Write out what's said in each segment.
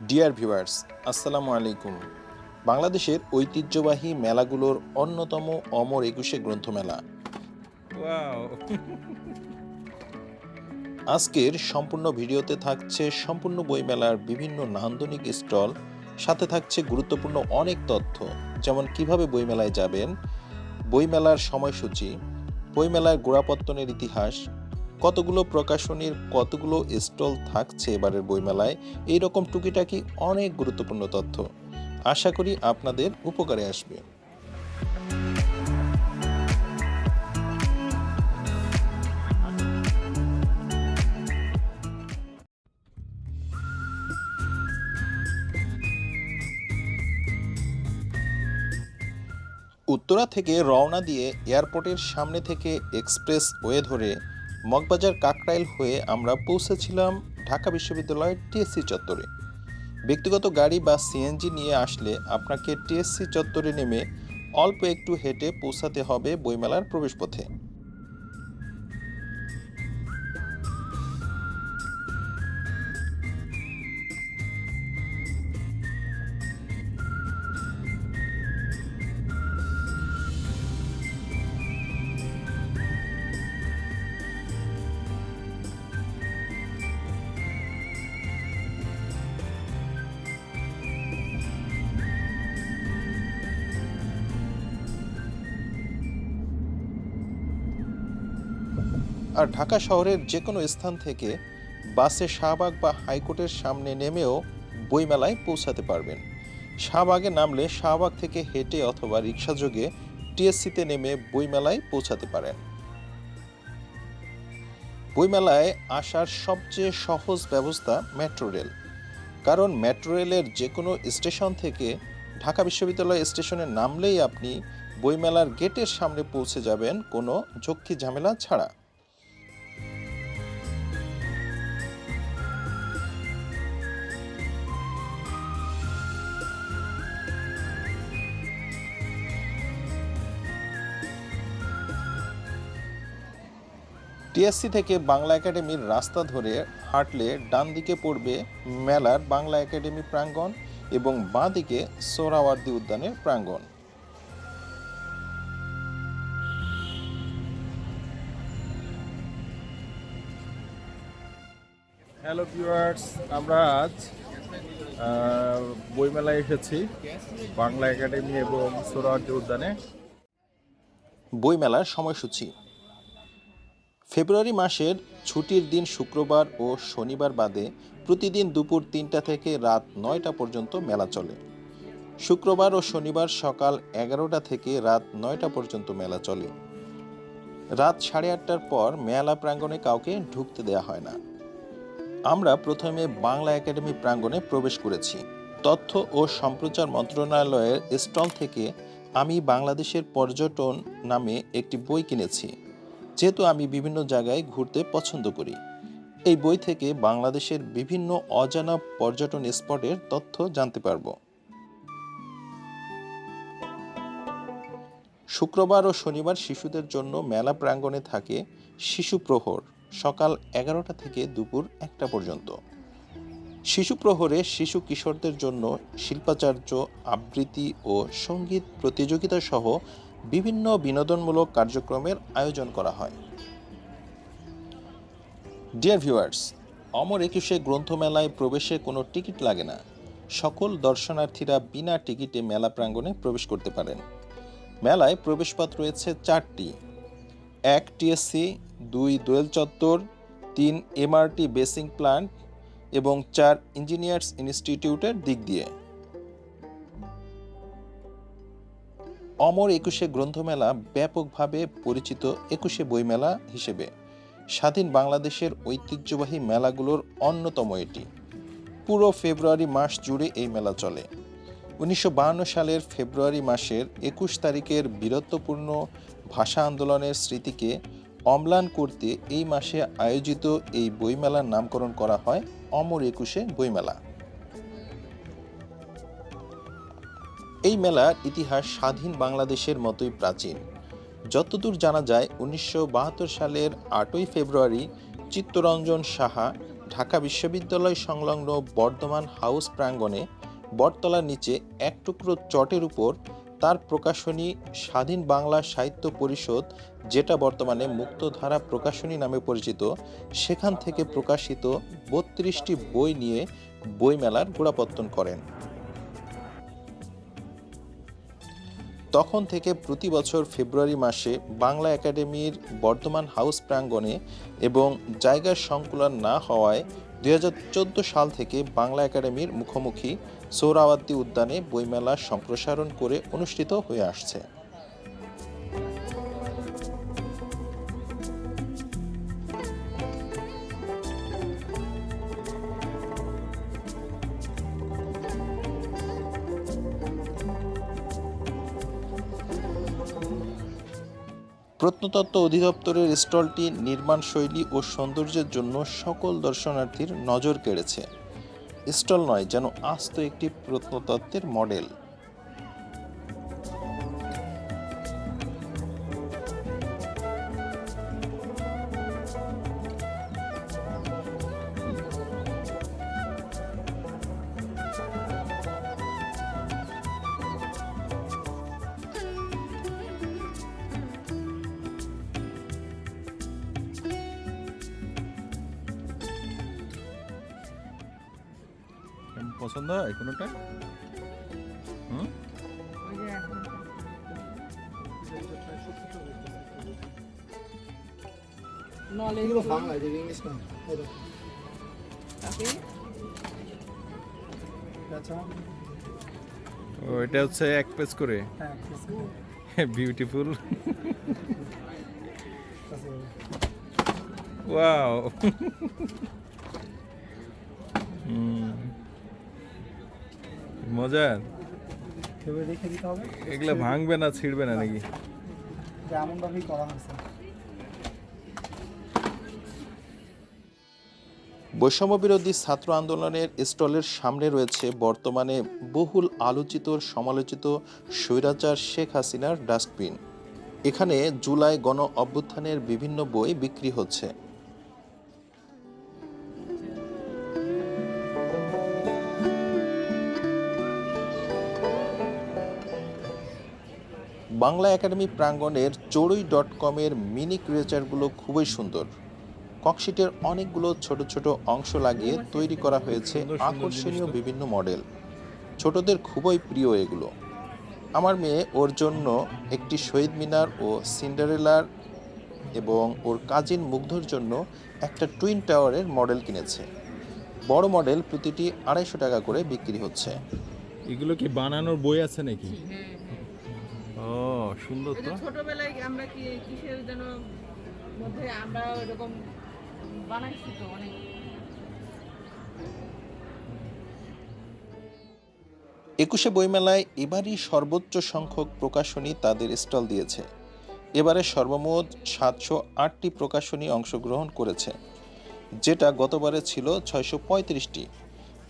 Dear viewers আসসালামু আলাইকুম। বাংলাদেশের ঐতিহ্যবাহী মেলাগুলোর অন্যতম অমর একুশে গ্রন্থমেলা। আজকের সম্পূর্ণ ভিডিওতে থাকছে সম্পূর্ণ বইমেলার বিভিন্ন নান্দনিক স্টল সাথে থাকছে গুরুত্বপূর্ণ অনেক তথ্য যেমন কীভাবে বইমেলায় যাবেন বইমেলার সময়সূচি বইমেলার গোড়াপত্তনের ইতিহাস কতগুলো প্রকাশনীর কতগুলো স্টল থাকছে এবারের বইমেলায় এই রকম টুকিটাকি অনেক গুরুত্বপূর্ণ তথ্য। আশা করি আপনাদের উপকারে আসবে। উত্তরা থেকে রওনা দিয়ে এয়ারপোর্টের সামনে থেকে এক্সপ্রেস ওয়ে ধরে মগবাজার কাকরাইল হয়ে আমরা পৌঁছেছিলাম ঢাকা বিশ্ববিদ্যালয়ের টিএসসি চত্বরে। ব্যক্তিগত গাড়ি বা সিএনজি নিয়ে আসলে আপনাকে টিএসসি চত্বরে নেমে অল্প একটু হেঁটে পৌঁছাতে হবে বইমেলার প্রবেশপথে। আর ঢাকা শহরের যে কোনো স্থান থেকে বাসে শাহবাগ বা হাইকোর্টের সামনে নেমেও বইমেলায় পৌঁছাতে পারবেন। শাহবাগে নামলে শাহবাগ থেকে হেঁটে অথবা রিক্সাযোগে টিএসসিতে নেমে বইমেলায় পৌঁছাতে পারেন। বইমেলায় আসার সবচেয়ে সহজ ব্যবস্থা মেট্রো রেল। কারণ মেট্রো রেলের যে কোনো স্টেশন থেকে ঢাকা বিশ্ববিদ্যালয় স্টেশনে নামলেই আপনি বইমেলার গেটের সামনে পৌঁছে যাবেন, কোনো ঝক্কি ঝামেলা ছাড়া। টিএসসি থেকে বাংলা একাডেমির রাস্তা ধরে হাঁটলে ডান দিকে পড়বে মেলার বাংলা একাডেমি প্রাঙ্গণ এবং বাঁ দিকে সোহরাওয়ার্দী উদ্যানের প্রাঙ্গণ। হ্যালো ভিউয়ার্স আমরা আজ বইমেলায় এসেছি বাংলা একাডেমি এবং সোহরাওয়ার্দী উদ্যানে। বইমেলার সময়সূচি। ফেব্রুয়ারি মাসের ছুটির দিন শুক্রবার ও শনিবার বাদে প্রতিদিন দুপুর তিনটা থেকে রাত নয়টা পর্যন্ত মেলা চলে। শুক্রবার ও শনিবার সকাল এগারোটা থেকে রাত নয়টা পর্যন্ত মেলা চলে। রাত সাড়ে আটটার পর মেলা প্রাঙ্গণে কাউকে ঢুকতে দেওয়া হয় না। আমরা প্রথমে বাংলা একাডেমি প্রাঙ্গণে প্রবেশ করেছি। তথ্য ও সম্প্রচার মন্ত্রণালয়ের স্টল থেকে আমি বাংলাদেশের পর্যটন নামে একটি বই কিনেছি। যেহেতু আমি বিভিন্ন জায়গায় ঘুরতে পছন্দ করি। এই বই থেকে বাংলাদেশের বিভিন্ন অজানা পর্যটন স্পটের তথ্য জানতে পারব। শুক্রবার ও শনিবার শিশুদের জন্য মেলা প্রাঙ্গণে থাকে শিশু প্রহর, সকাল এগারোটা থেকে দুপুর একটা পর্যন্ত। শিশু প্রহরে শিশু কিশোরদের জন্য শিল্পাচার্য, আবৃত্তি ও সংগীত প্রতিযোগিতা সহ বিভিন্ন বিনোদনমূলক কার্যক্রমের আয়োজন করা হয়। ডিয়ার ভিউয়ার্স অমর একুশে গ্রন্থমেলায় প্রবেশে কোনো টিকিট লাগে না। সকল দর্শনার্থীরা বিনা টিকিটে মেলা প্রাঙ্গণে প্রবেশ করতে পারেন। মেলায় প্রবেশপথ রয়েছে চারটি। এক টিএসসি, দুই দোয়েল চত্বর, তিন এমআরটি বেসিং প্ল্যান্ট এবং চার ইঞ্জিনিয়ার্স ইনস্টিটিউটের দিক দিয়ে। অমর একুশে গ্রন্থমেলা ব্যাপকভাবে পরিচিত একুশে বইমেলা হিসেবে। স্বাধীন বাংলাদেশের ঐতিহ্যবাহী মেলাগুলোর অন্যতম এটি। পুরো ফেব্রুয়ারি মাস জুড়ে এই মেলা চলে। উনিশশো সালের ফেব্রুয়ারি মাসের একুশ তারিখের বীরত্বপূর্ণ ভাষা আন্দোলনের স্মৃতিকে অম্লান করতে এই মাসে আয়োজিত এই বইমেলার নামকরণ করা হয় অমর একুশে বইমেলা। এই মেলার ইতিহাস স্বাধীন বাংলাদেশের মতোই প্রাচীন। যতদূর জানা যায়, উনিশশো বাহাত্তর সালের আটই ফেব্রুয়ারি চিত্তরঞ্জন সাহা ঢাকা বিশ্ববিদ্যালয় সংলগ্ন বর্ধমান হাউস প্রাঙ্গণে বটতলার নিচে এক টুকরো চটের উপর তার প্রকাশনী স্বাধীন বাংলা সাহিত্য পরিষদ, যেটা বর্তমানে মুক্তধারা প্রকাশনী নামে পরিচিত, সেখান থেকে প্রকাশিত বত্রিশটি বই নিয়ে বইমেলার গোড়াপত্তন করেন। তখন থেকে প্রতি বছর ফেব্রুয়ারি মাসে বাংলা একাডেমির বর্ধমান হাউস প্রাঙ্গণে এবং জায়গার সংকুলন না হওয়ায় দুই হাজার চোদ্দ সাল থেকে বাংলা একাডেমির মুখোমুখি সৌরাবাদ্দি উদ্যানে বইমেলা সম্প্রসারণ করে অনুষ্ঠিত হয়ে আসছে। প্রত্নতত্ত্ব অধিদপ্তরের স্টলটি নির্মাণ শৈলী ও সৌন্দর্যের জন্য সকল দর্শনার্থীর নজর কেড়েছে। স্টল নয়, যেন আস্ত একটি প্রত্নতত্ত্বের মডেল। ও এটা হচ্ছে এক পেজ করে। হ্যাঁ। বিউটিফুল আচ্ছা, ওয়াও মজার ভেবে রেখে দিতে হবে? এগুলা ভাঙবে না ছিড়বে না নাকি? এমনভাবেই করা হয়েছে। বৈষম্য বিরোধী ছাত্র আন্দোলনের স্টলের সামনে রয়েছে বর্তমানে বহুল আলোচিত সমালোচিত স্বৈরাচার শেখ হাসিনার ডাস্টবিন। এখানে জুলাই গণ অভ্যুত্থানের বিভিন্ন বই বিক্রি হচ্ছে। বাংলা একাডেমি প্রাঙ্গণের চড়ুই ডট কমের মিনি ক্রিয়েচারগুলো খুবই সুন্দর। ককশিটের অনেকগুলো ছোট ছোট অংশ লাগিয়ে তৈরি করা হয়েছে আকর্ষণীয় বিভিন্ন মডেল। ছোটদের খুবই প্রিয় এগুলো। আমার মেয়ে ওর জন্য একটি শহীদ মিনার ও সিন্ডারেলার এবং ওর কাজিন মুগ্ধর জন্য একটা টুইন টাওয়ারের মডেল কিনেছে। বড় মডেল প্রতিটি আড়াইশো টাকা করে বিক্রি হচ্ছে। এগুলো কি বানানোর বই আছে নাকি? হ্যাঁ। সুন্দর তো। ছোটবেলায় আমরা কি কিসের যেন মধ্যে আমরা এরকম বানাইছি তো অনেক। একুশে বইমেলায় এবারই সর্বোচ্চ সংখ্যক প্রকাশনী তাদের স্টল দিয়েছে। এবারে সর্বমোট সাতশো আটটি প্রকাশনী অংশগ্রহণ করেছে যেটা গতবারে ছিল ছয়শো পঁয়ত্রিশটি।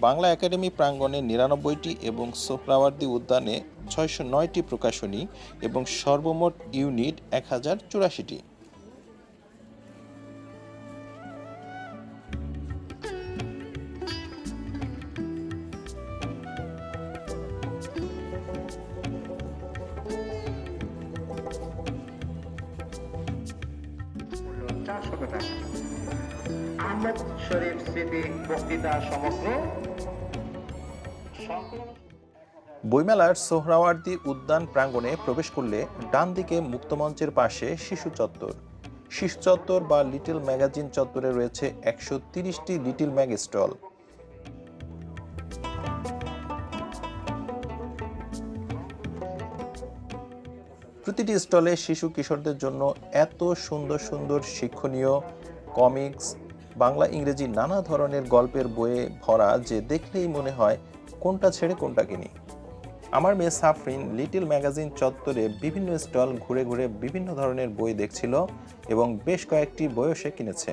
বাংলা একাডেমি প্রাঙ্গণে নিরানব্বইটি এবং সোহরাওয়ার্দী উদ্যানে ছয়শো নয়টি প্রকাশনী এবং সর্বমোট ইউনিট এক হাজার চুরাশিটি। বইমেলার সোহরাওয়ার্দী উদ্যান প্রাঙ্গণে প্রবেশ করলে ডান দিকে মুক্তমঞ্চের পাশে শিশু চত্বর। শিশু চত্বর বা লিটল ম্যাগাজিন চত্বরে রয়েছে একশো তিরিশটি লিটল ম্যাগ স্টল। প্রতিটি স্টলে শিশু কিশোরদের জন্য এত সুন্দর সুন্দর শিক্ষণীয় কমিক্স, বাংলা ইংরেজি নানা ধরনের গল্পের বইয়ে ভরা যে দেখলেই মনে হয় কোনটা ছেড়ে কোনটা কিনি। আমার মেয়ে সাফরিন লিটল ম্যাগাজিন চত্বরে বিভিন্ন স্টল ঘুরে ঘুরে বিভিন্ন ধরনের বই দেখছিল এবং বেশ কয়েকটি বইও সে কিনেছে।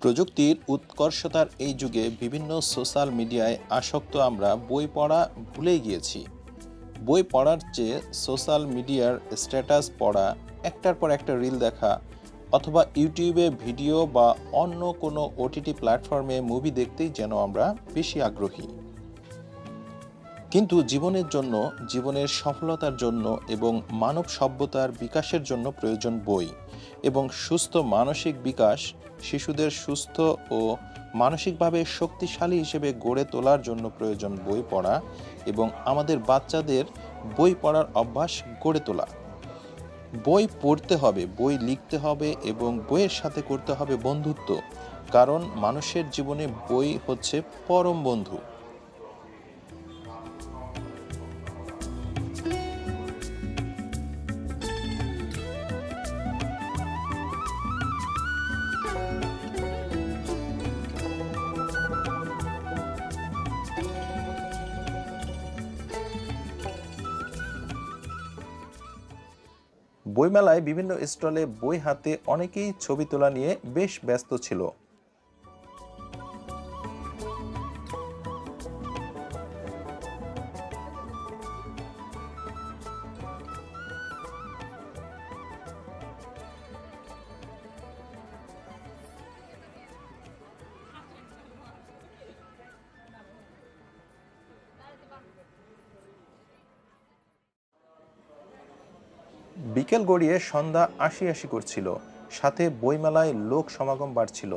প্রযুক্তির উৎকর্ষতার এই যুগে বিভিন্ন সোশ্যাল মিডিয়ায় আসক্ত আমরা বই পড়া ভুলেই গিয়েছি। বই পড়ার চেয়ে সোশ্যাল মিডিয়ার স্ট্যাটাস পড়া, একটার পর একটা রিল দেখা অথবা ইউটিউবে ভিডিও বা অন্য কোনো ওটিটি প্ল্যাটফর্মে মুভি দেখতেই যেন আমরা বেশি আগ্রহী। কিন্তু জীবনের জন্য, জীবনের সফলতার জন্য এবং মানব সভ্যতার বিকাশের জন্য প্রয়োজন বই এবং সুস্থ মানসিক বিকাশ শিশুদের সুস্থ ও মানসিকভাবে শক্তিশালী হিসেবে গড়ে তোলার জন্য প্রয়োজন বই পড়া এবং আমাদের বাচ্চাদের বই পড়ার অভ্যাস গড়ে তোলা। বই পড়তে হবে, বই লিখতে হবে এবং বইয়ের সাথে করতে হবে বন্ধুত্ব। কারণ মানুষের জীবনে বই হচ্ছে পরম বন্ধু। বইমেলায় বিভিন্ন স্টলে বই হাতে অনেকেই ছবি তোলা নিয়ে বেশ ব্যস্ত ছিল। বিকেল গড়িয়ে সন্ধ্যা আশি আশি করছিল। সাথে বইমেলায় লোক সমাগম বাড়ছিল।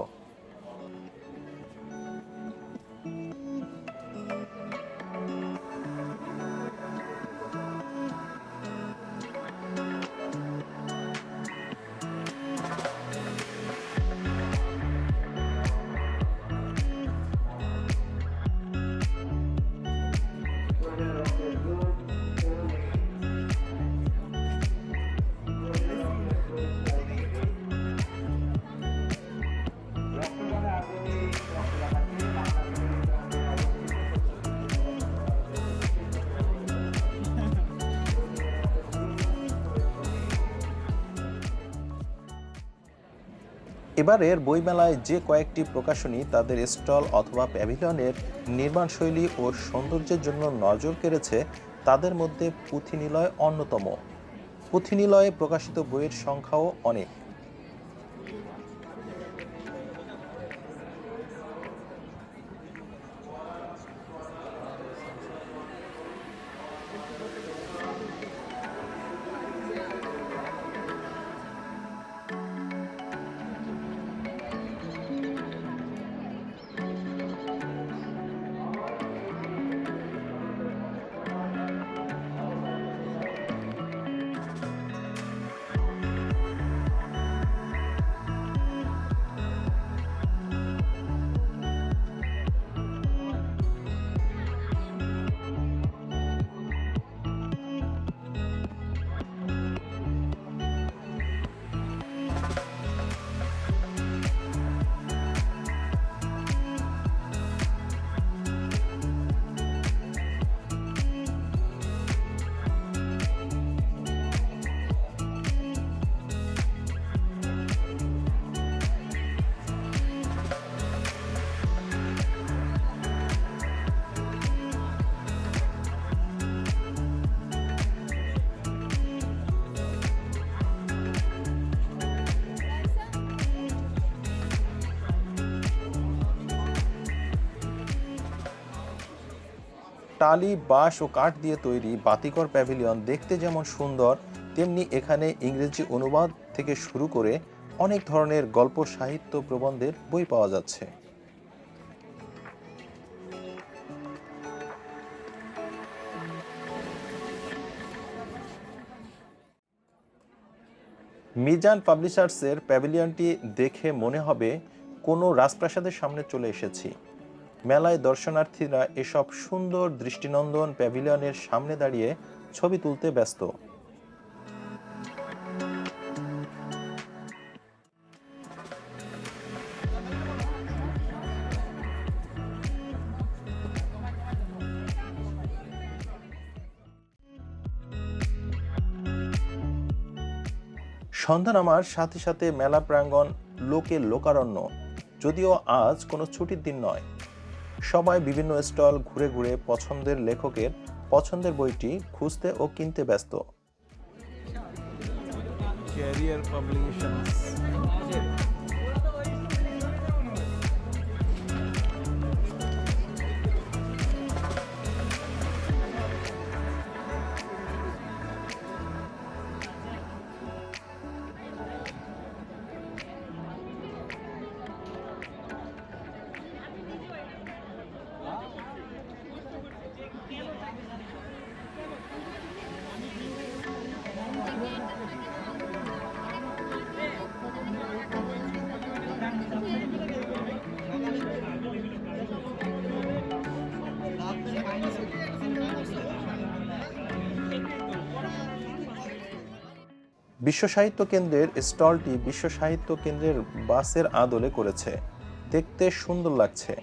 এবারের বইমেলায় যে কয়েকটি প্রকাশনী তাদের স্টল অথবা প্যাভিলিয়নের নির্মাণশৈলী ও সৌন্দর্যের জন্য নজর কেড়েছে, তাদের মধ্যে পুঁথিনিলয় অন্যতম। পুঁথিনিলয়ে প্রকাশিত বইয়ের সংখ্যাও অনেক। টালি, বাঁশ ও কাঠ দিয়ে তৈরি বাতিকর প্যাভিলিয়ন দেখতে যেমন সুন্দর, তেমনি এখানে ইংরেজি অনুবাদ থেকে শুরু করে অনেক ধরনের গল্প, সাহিত্য প্রবন্ধের বই পাওয়া যাচ্ছে। মিজান পাবলিশার্সের প্যাভিলিয়নটি দেখে মনে হবে, কোনো রাজপ্রাসাদের সামনে চলে এসেছি। মেলায় দর্শনার্থীরা এসব সুন্দর দৃষ্টিনন্দন প্যাভিলিয়নের সামনে দাঁড়িয়ে ছবি তুলতে ব্যস্ত। সন্ধ্যা নামার সাথে সাথে মেলা প্রাঙ্গণ লোকে লোকারণ্য, যদিও আজ কোনো ছুটির দিন নয়। সবাই বিভিন্ন স্টল ঘুরে ঘুরে পছন্দের লেখকের পছন্দের বইটি খুঁজতে ও কিনতে ব্যস্ত। ক্যারিয়ার পাবলিকেশনস বিশ্ব সাহিত্য কেন্দ্রের স্টলটি বিশ্ব সাহিত্য কেন্দ্রের বাসের আদলে করেছে। দেখতে সুন্দর লাগছে।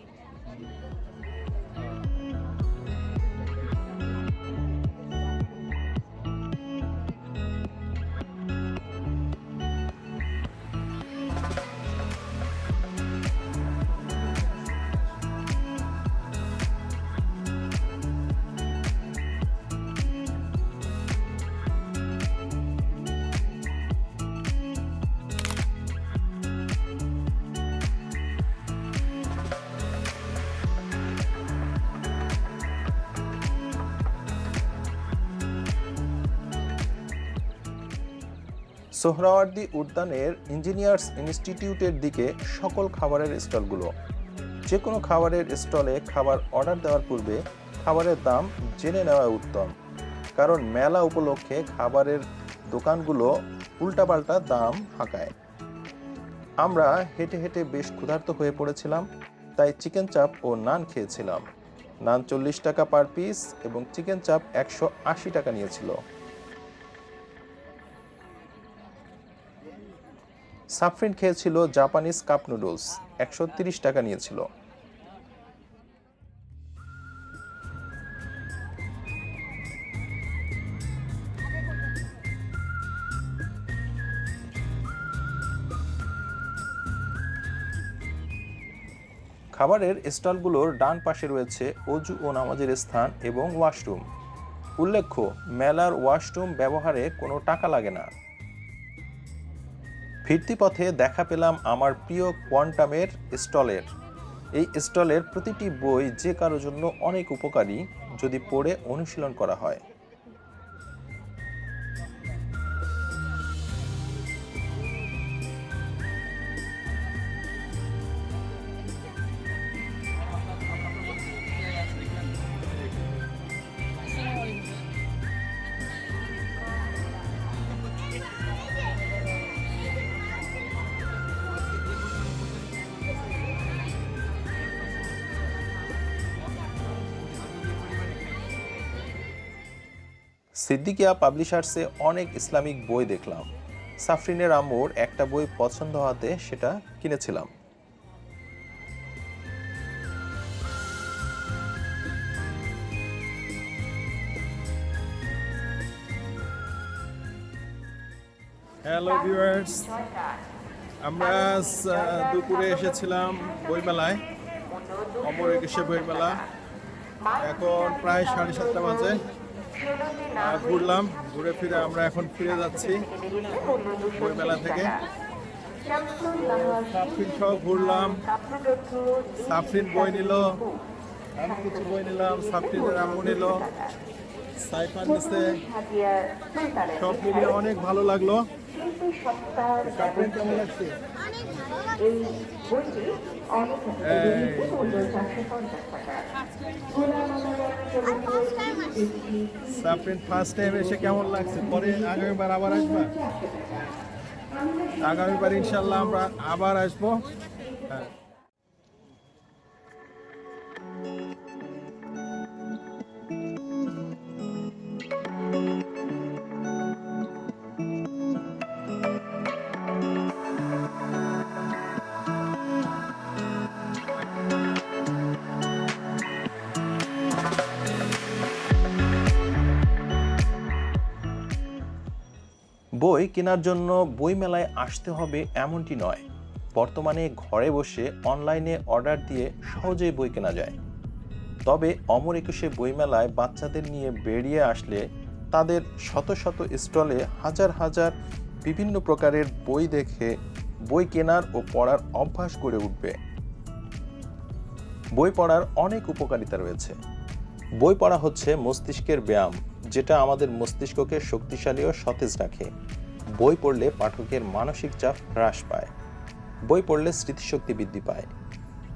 সোহরাওয়ার্দী উদ্যানের ইঞ্জিনিয়ার্স ইনস্টিটিউটের দিকে সকল খাবারের স্টলগুলো। যে কোনো খাবারের স্টলে খাবার অর্ডার দেওয়ার পূর্বে খাবারের দাম জেনে নেওয়া উত্তম। কারণ মেলা উপলক্ষে খাবারের দোকানগুলো উল্টাপাল্টা দাম হাঁকায়। আমরা হেঁটে হেঁটে বেশ ক্ষুধার্ত হয়ে পড়েছিলাম, তাই চিকেন চাপ ও নান খেয়েছিলাম। নান চল্লিশ টাকা পার পিস এবং চিকেন চাপ একশো আশি টাকা নিয়েছিল। সাফরিন খেয়েছিল জাপানিজ কাপ নুডলস, একশো টাকা নিয়েছিল। খাবারের স্টলগুলোর ডান পাশে রয়েছে অজু ও নামাজের স্থান এবং ওয়াশরুম। উল্লেখ্য, মেলার ওয়াশরুম ব্যবহারে কোনো টাকা লাগে না। ফিরতি পথে দেখা পেলাম আমার প্রিয় কোয়ান্টামের স্টলের। এই স্টলের প্রতিটি বই যে কারোর জন্য অনেক উপকারী যদি পড়ে অনুশীলন করা হয়। সিদ্দিকিয়া পাবলিশার্সে অনেক ইসলামিক বই দেখলাম। সাফরিনের আম্মুর একটা বই পছন্দ হওয়াতে সেটা কিনেছিলাম। হ্যালো ভিউয়ার্স আমরা দুপুরে এসেছিলাম বইমেলায়, অমর একুশে বইমেলা। এখন প্রায় সাড়ে সাতটা বাজে। ঘুরলাম, ঘুরে ফিরে আমরা এখন ফিরে যাচ্ছি বইমেলা থেকে। সাফরিন সহ ঘুরলাম সাফরিন বই নিল, আমি কিছু বই নিলাম সাফরিনের আম্মু নিল, সাইফান নিছে। সব মিলিয়ে অনেক ভালো লাগল। সাফরিন কেমন লাগছে? এই বইটি ফার্স্ট টাইম এসে কেমন লাগছে? পরে আগামীবার আবার আসবা? আগামীবার ইনশাল্লাহ আমরা আবার আসব। হ্যাঁ। বই কেনার জন্য বইমেলায় আসতে হবে এমনটি নয়। বর্তমানে ঘরে বসে অনলাইনে অর্ডার দিয়ে সহজেই বই কেনা যায়। তবে অমর একুশে বইমেলায় বাচ্চাদের নিয়ে বেরিয়ে আসলে তাদের শত শত স্টলে হাজার হাজার বিভিন্ন প্রকারের বই দেখে বই কেনার ও পড়ার অভ্যাস গড়ে উঠবে। বই পড়ার অনেক উপকারিতা রয়েছে। বই পড়া হচ্ছে মস্তিষ্কের ব্যায়াম। যেটা আমাদের মস্তিষ্ককে শক্তিশালী ও সতেজ রাখে। বই পড়লে পাঠকের মানসিক চাপ হ্রাস পায়। বই পড়লে স্মৃতিশক্তি বৃদ্ধি পায়।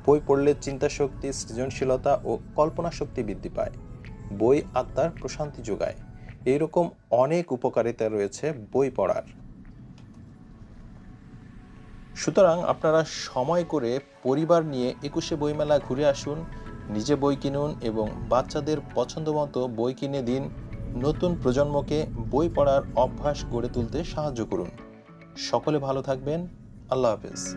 বই পড়লে চিন্তাশক্তি, সৃজনশীলতা ও কল্পনা শক্তি বৃদ্ধি পায়। বই আত্মার প্রশান্তি যোগায়। এইরকম অনেক উপকারিতা রয়েছে বই পড়ার। সুতরাং আপনারা সময় করে পরিবার নিয়ে একুশে বইমেলা ঘুরে আসুন, নিজে বই কিনুন এবং বাচ্চাদের পছন্দমতো বই কিনে দিন। নতুন প্রজন্মকে বই পড়ার অভ্যাস গড়ে তুলতে সাহায্য করুন। সকলে ভালো থাকবেন। আল্লাহ হাফেজ।